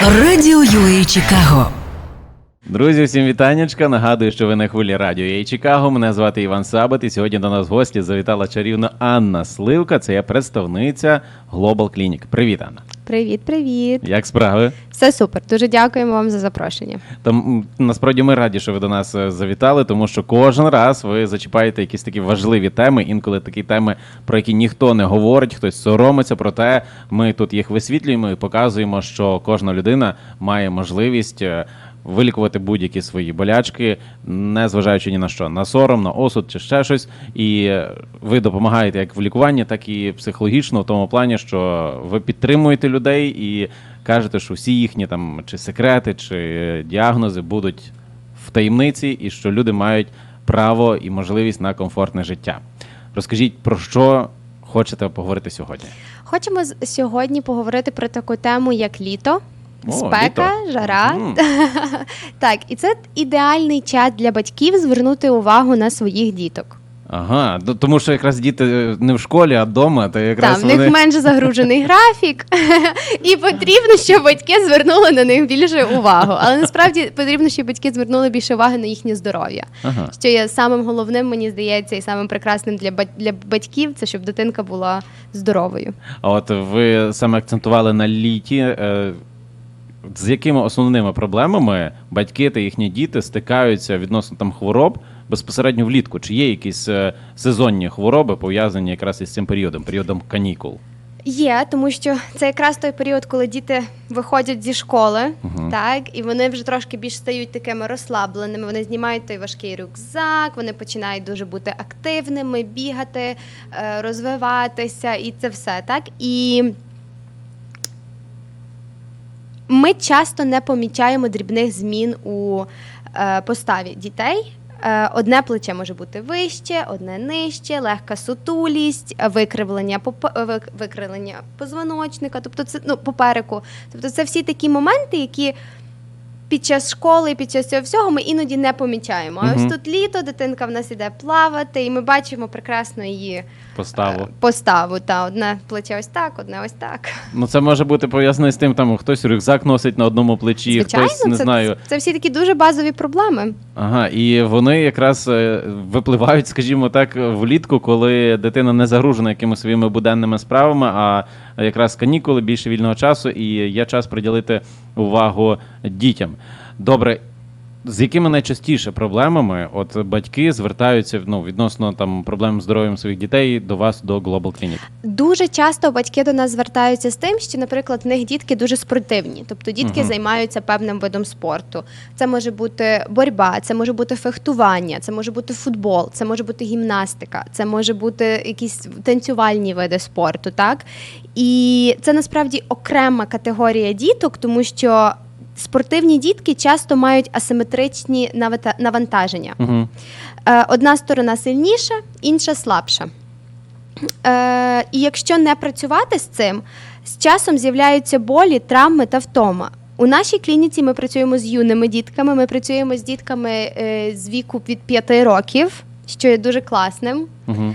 Радіо UA Чикаго. Друзі, всім вітаннячка. Нагадую, що ви на хвилі радіо «Ей Чикаго. Мене звати Іван Сабат, і сьогодні до нас в гості завітала чарівна Анна Сливка. Це є представниця Global Clinic. Привіт, Анна. Привіт, привіт. Як справи? Все супер. Дуже дякуємо вам за запрошення. Там насправді ми раді, що ви до нас е, завітали, тому що кожен раз ви зачіпаєте якісь такі важливі теми, інколи такі теми, про які ніхто не говорить, хтось соромиться. Проте ми тут їх висвітлюємо і показуємо, що кожна людина має можливість. Вилікувати будь-які свої болячки, не зважаючи ні на що, на сором, на осуд чи ще щось. І е, ви допомагаєте як в лікуванні, так і психологічно, в тому плані, що ви підтримуєте людей і кажете, що всі їхні там чи секрети, чи діагнози будуть в таємниці, і що люди мають право і можливість на комфортне життя. Розкажіть про що хочете поговорити сьогодні? Хочемо сьогодні поговорити про таку тему, як літо. О, Спека, літо. жара. Мгм. Так, і це ідеальний час для батьків звернути увагу на своїх діток. Ага, ну, тому що якраз діти е, не в школі, а вдома, то якраз Там в них вони... менше загружений графік, і потрібно, щоб батьки звернули на них більше увагу. Але насправді потрібно, щоб батьки звернули більше уваги на їхнє здоров'я. Ага. Що є самим головним, мені здається, і самим прекрасним для бать- для батьків, це щоб дитинка була здоровою. А от ви саме акцентували на літі. Е, з якими основними проблемами батьки та їхні діти стикаються відносно там хвороб безпосередньо влітку? Чи є якісь е, сезонні хвороби пов'язані якраз із цим періодом, періодом канікул? Є, тому що це якраз той період, коли діти виходять зі школи, Мгм. так і вони вже трошки більш стають такими розслабленими. Вони знімають той важкий рюкзак, вони починають дуже бути активними, бігати, е, розвиватися, і це все так. І ми часто не помічаємо дрібних змін у е, поставі дітей. Е, Одне плече може бути вище, одне нижче, легка сутулість, викривлення викривлення позвоночника, тобто це ну, попереку. Тобто це всі такі моменти, які під час школи, під час цього всього ми іноді не помічаємо. А Мгм. ось тут літо, дитинка в нас іде плавати, і ми бачимо прекрасно її Поставу. е, поставу. Та одне плече ось так, одне ось так. Ну це може бути пов'язано з тим, там хтось рюкзак носить на одному плечі, Звичайно, хтось не це, знаю. це всі такі дуже базові проблеми. Ага, і вони якраз е, випливають, скажімо так, влітку, коли дитина не загружена якимись своїми буденними справами, а якраз канікули, більше вільного часу, і є час приділити увагу дітям. Добре. З якими найчастіше проблемами от батьки звертаються ну, відносно там проблем з здоров'ям своїх дітей до вас до Global Clinic? Дуже часто батьки до нас звертаються з тим, що, наприклад, в них дітки дуже спортивні, тобто дітки Мгм. займаються певним видом спорту. Це може бути боротьба, це може бути фехтування, це може бути футбол, це може бути гімнастика, це може бути якісь танцювальні види спорту. Так і це насправді окрема категорія діток, тому що спортивні дітки часто мають асиметричні навантаження. Угу. Одна сторона сильніша, інша слабша. Е, І якщо не працювати з цим, з часом з'являються болі, травми та втома. У нашій клініці ми працюємо з юними дітками, ми працюємо з дітками е, з віку від 5 років, що є дуже класним. Угу.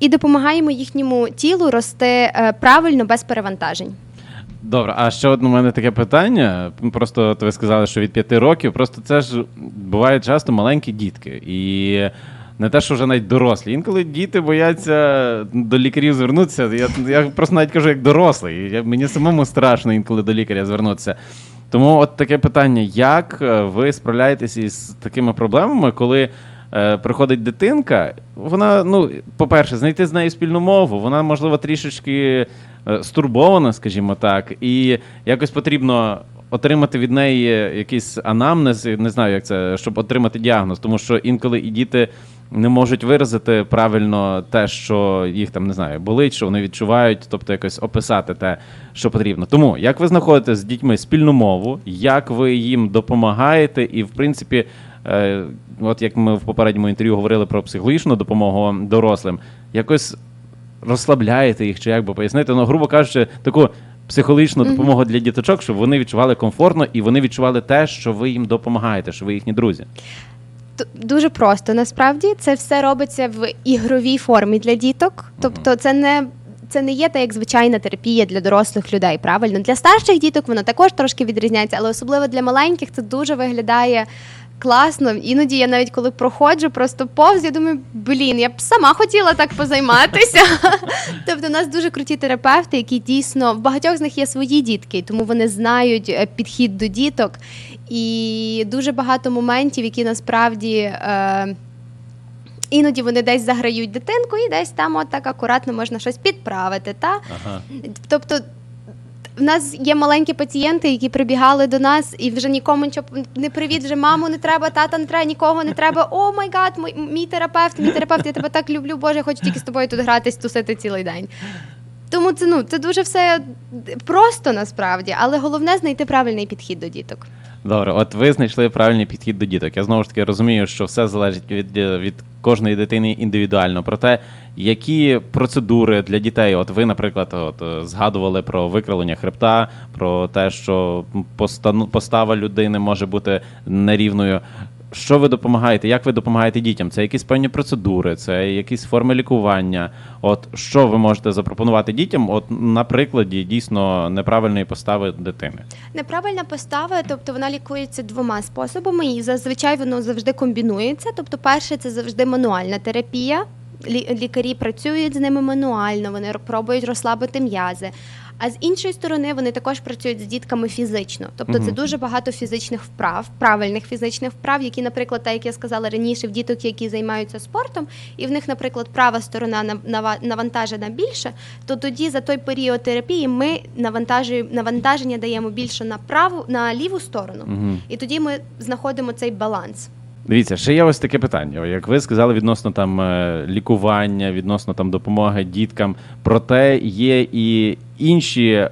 І допомагаємо їхньому тілу рости правильно без перевантажень. Добре, а ще одне у мене таке питання. Просто ви сказали, що від п'яти років, просто це ж бувають часто маленькі дітки. І не те, що вже навіть дорослі. Інколи діти бояться до лікарів звернутися. Я, я просто навіть кажу, як дорослий. Я, мені самому страшно інколи до лікаря звернутися. Тому от таке питання: як е, ви справляєтесь із такими проблемами, коли е, приходить дитинка, вона, ну, по-перше, знайти з нею спільну мову, вона, можливо, трішечки стурбована, скажімо так, і якось потрібно отримати від неї якийсь анамнез, не знаю, як це, щоб отримати діагноз, тому що інколи і діти. Не можуть виразити правильно те, що їх там не знаю, болить, що вони відчувають, тобто якось описати те, що потрібно. Тому як ви знаходите з дітьми спільну мову, як ви їм допомагаєте, і в принципі, е, от як ми в попередньому інтерв'ю говорили про психологічну допомогу дорослим, якось розслабляєте їх, чи як би пояснити, ну, грубо кажучи, таку психологічну допомогу для діточок, щоб вони відчували комфортно і вони відчували те, що ви їм допомагаєте, що ви їхні друзі. Т- Дуже просто. Насправді це все робиться в ігровій формі для діток. Тобто, це не це не є та як звичайна терапія для дорослих людей. Правильно для старших діток воно також трошки відрізняється, але особливо для маленьких це дуже виглядає. Класно, іноді я навіть коли проходжу просто повз, я думаю, блін, я б сама хотіла так позайматися. тобто, у нас дуже круті терапевти, які дійсно в багатьох з них є свої дітки, тому вони знають е, підхід до діток. І дуже багато моментів, які насправді. Е, Іноді вони десь заграють дитинку, і десь там от так акуратно можна щось підправити. Та? Ага. Тобто в нас є маленькі пацієнти, які прибігали до нас, і вже нікому нічого не привіт, вже маму не треба, тата не треба, нікого не треба. О май гад, мій, мій терапевт, мій терапевт, я тебе так люблю, Боже, хочу тільки з тобою тут гратись, тусити цілий день. Тому це ну це дуже все просто насправді, але головне знайти правильний підхід до діток. Добре, от ви знайшли правильний підхід до діток. Я знову ж таки розумію, що все залежить від, від кожної дитини індивідуально. Проте, які процедури для дітей, от ви, наприклад, от е, згадували про викривлення хребта, про те, що постану- постава людини може бути нерівною. Що ви допомагаєте? Як ви допомагаєте дітям? Це якісь певні процедури, це якісь форми лікування. От що ви можете запропонувати дітям? От на прикладі дійсно неправильної постави дитини. Неправильна постава, тобто вона лікується двома способами, і зазвичай воно завжди комбінується. Тобто, перше, це завжди мануальна терапія. Лі- Лікарі працюють з ними мануально, вони пробують розслабити м'язи. А з іншої сторони, вони також працюють з дітками фізично. Тобто, це дуже багато фізичних вправ, правильних фізичних вправ, які, наприклад, так як я сказала раніше, в діток, які займаються спортом, і в них, наприклад, права сторона нав- нава- навантажена більше, то тоді за той період терапії ми навантажуємо навантаження даємо більше на праву на ліву сторону, Угу. і тоді ми знаходимо цей баланс. Дивіться, ще є ось таке питання. Як ви сказали, відносно там е, лікування, відносно там допомоги діткам. Проте є і інші е,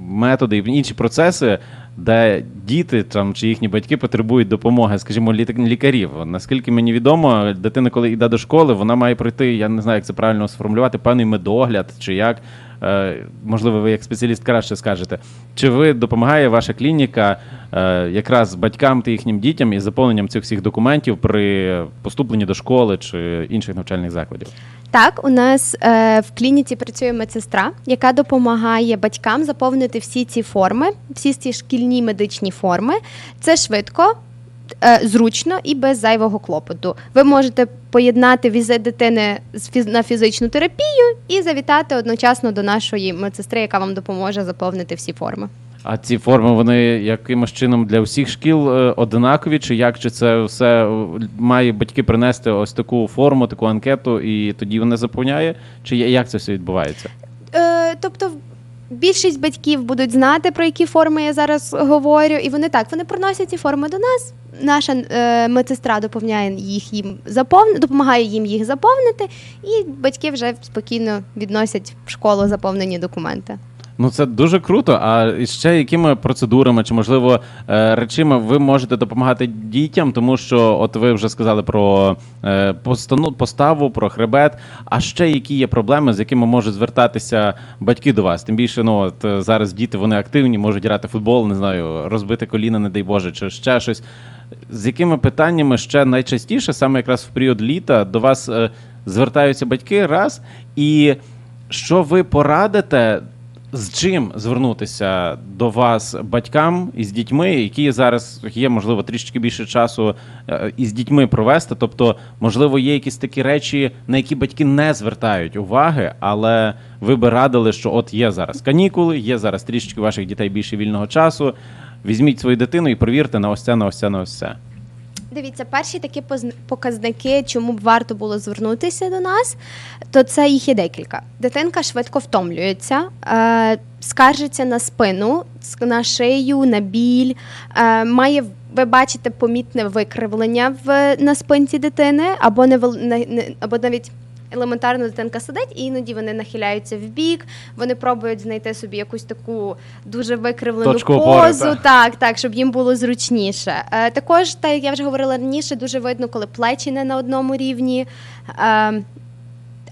методи, і інші процеси, де діти там чи їхні батьки потребують допомоги, скажімо, лі- лікарів. Наскільки мені відомо, дитина, коли йде до школи, вона має пройти, я не знаю, як це правильно сформулювати, певний медогляд чи як. Е, Можливо, ви як спеціаліст краще скажете. Чи ви допомагає ваша клініка е, якраз батькам та їхнім дітям із заповненням цих всіх документів при поступленні до школи чи інших навчальних закладів? Так, у нас е, в клініці працює медсестра, яка допомагає батькам заповнити всі ці форми, всі ці шкільні медичні форми. Це швидко. Е, Зручно і без зайвого клопоту. Ви можете поєднати візит дитини на фізичну терапію і завітати одночасно до нашої медсестри, яка вам допоможе заповнити всі форми. А ці форми вони якимось чином для всіх шкіл е, одинакові, чи як? Чи це все має батьки принести ось таку форму, таку анкету, і тоді вони заповняє? Чи як це все відбувається? Е, тобто більшість батьків будуть знати, про які форми я зараз говорю, і вони так вони приносять ці форми до нас. Наша е, медсестра доповняє їх їм заповн... допомагає їм їх заповнити, і батьки вже спокійно відносять в школу заповнені документи. Ну це дуже круто. А ще якими процедурами чи можливо е, речима ви можете допомагати дітям, тому що от ви вже сказали про е, постану поставу, про хребет. А ще які є проблеми, з якими можуть звертатися батьки до вас? Тим більше, ну от е, зараз діти вони активні, можуть грати футбол, не знаю, розбити коліна, не дай Боже, чи ще щось. З якими питаннями ще найчастіше, саме якраз в період літа, до вас е, звертаються батьки раз, і що ви порадите? З чим звернутися до вас батькам із дітьми, які зараз є, можливо, трішки більше часу е, із дітьми провести? Тобто, можливо, є якісь такі речі, на які батьки не звертають уваги, але ви би радили, що от є зараз канікули, є зараз трішечки ваших дітей більше вільного часу. Візьміть свою дитину і провірте на ось це, на ось це, на ось це. Дивіться, перші такі позн- показники, чому б варто було звернутися до нас, то це їх є декілька. Дитинка швидко втомлюється, е, скаржиться на спину, на шию, на біль, е, має. Ви бачите помітне викривлення в на спинці дитини, або не, не, не або навіть елементарно дитинка сидить, і іноді вони нахиляються в бік, вони пробують знайти собі якусь таку дуже викривлену Точку опори, позу, так. так, так, щоб їм було зручніше. Е, також, так як я вже говорила раніше, дуже видно, коли плечі не на одному рівні. Е,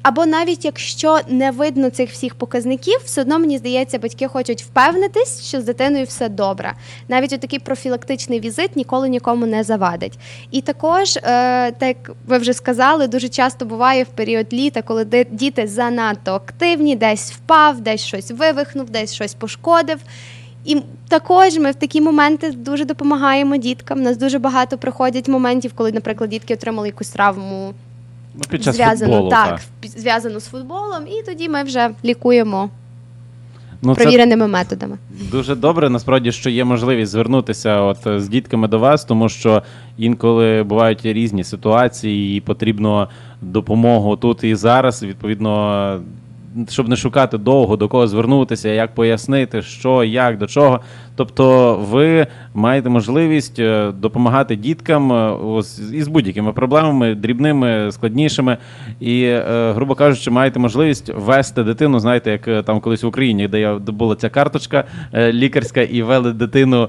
або навіть якщо не видно цих всіх показників, все одно мені здається, батьки хочуть впевнитись, що з дитиною все добре. Навіть отакий профілактичний візит ніколи нікому не завадить. І також, е, так ви вже сказали, дуже часто буває в період літа, коли діти занадто активні, десь впав, десь щось вивихнув, десь щось пошкодив. І також ми в такі моменти дуже допомагаємо діткам. У нас дуже багато приходять моментів, коли, наприклад, дітки отримали якусь травму Ну, під час зв'язану футболу. так, впі- зв'язану з футболом, і тоді ми вже лікуємо Ну, це провіреними методами. Дуже добре, насправді, що є можливість звернутися от е, з дітками до вас, тому що інколи бувають різні ситуації, і потрібно допомогу тут і зараз. Відповідно, щоб не шукати довго до кого звернутися, як пояснити, що, як, до чого. Тобто, ви маєте можливість е, допомагати діткам е, ось із будь-якими проблемами, дрібними, складнішими. І, е, грубо кажучи, маєте можливість вести дитину, знаєте, як там колись в Україні, де я була ця карточка лікарська, і вели дитину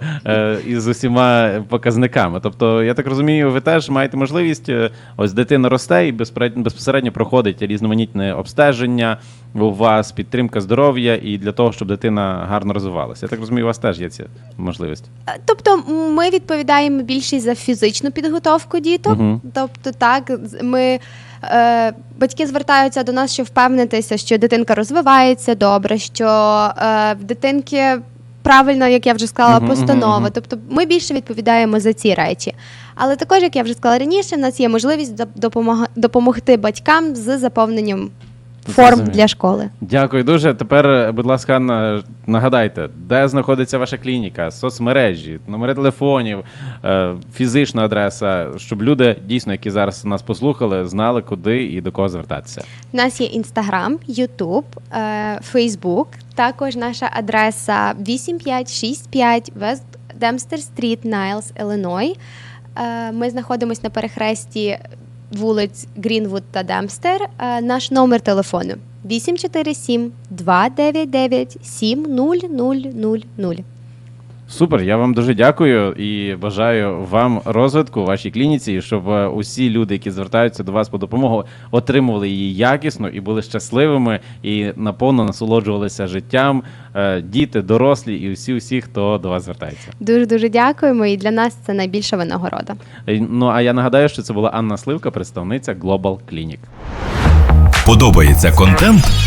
із усіма показниками. Тобто, я так розумію, ви теж маєте можливість, ось дитина росте і безпосередньо, проходить різноманітне обстеження у вас, підтримка здоров'я і для того, щоб дитина гарно розвивалася. Я так розумію, у вас теж є ця можливість. Е, Тобто ми відповідаємо більше за фізичну підготовку діток. Мгм. Тобто, так, ми. Е, батьки звертаються до нас, щоб впевнитися, що дитинка розвивається добре, що е, в дитинки правильно, як я вже сказала, постанова. Тобто ми більше відповідаємо за ці речі. Але також, як я вже сказала раніше, в нас є можливість допомога- допомогти батькам з заповненням форм для школи. Дякую дуже. Тепер, е, будь ласка, Анна, нагадайте, де знаходиться ваша клініка, соцмережі, номери телефонів, е, фізична адреса, щоб люди, дійсно, які зараз нас послухали, знали, куди і до кого звертатися. У нас є Інстаграм, Ютуб, Фейсбук. Також наша адреса 8565 West Dempster Street, Найлс, Іллиной. Ми знаходимося на перехресті вулиць Грінвуд та Демстер. Е, Наш номер телефону 847 299 70000. Супер, я вам дуже дякую і бажаю вам розвитку у вашій клініці, і щоб е, усі люди, які звертаються до вас по допомогу, отримували її якісно і були щасливими і наповно насолоджувалися життям. Е, Діти, дорослі і усі, усі, хто до вас звертається. Дуже дуже дякуємо. І для нас це найбільша винагорода. Ну а я нагадаю, що це була Анна Сливка, представниця Global Clinic. Подобається контент?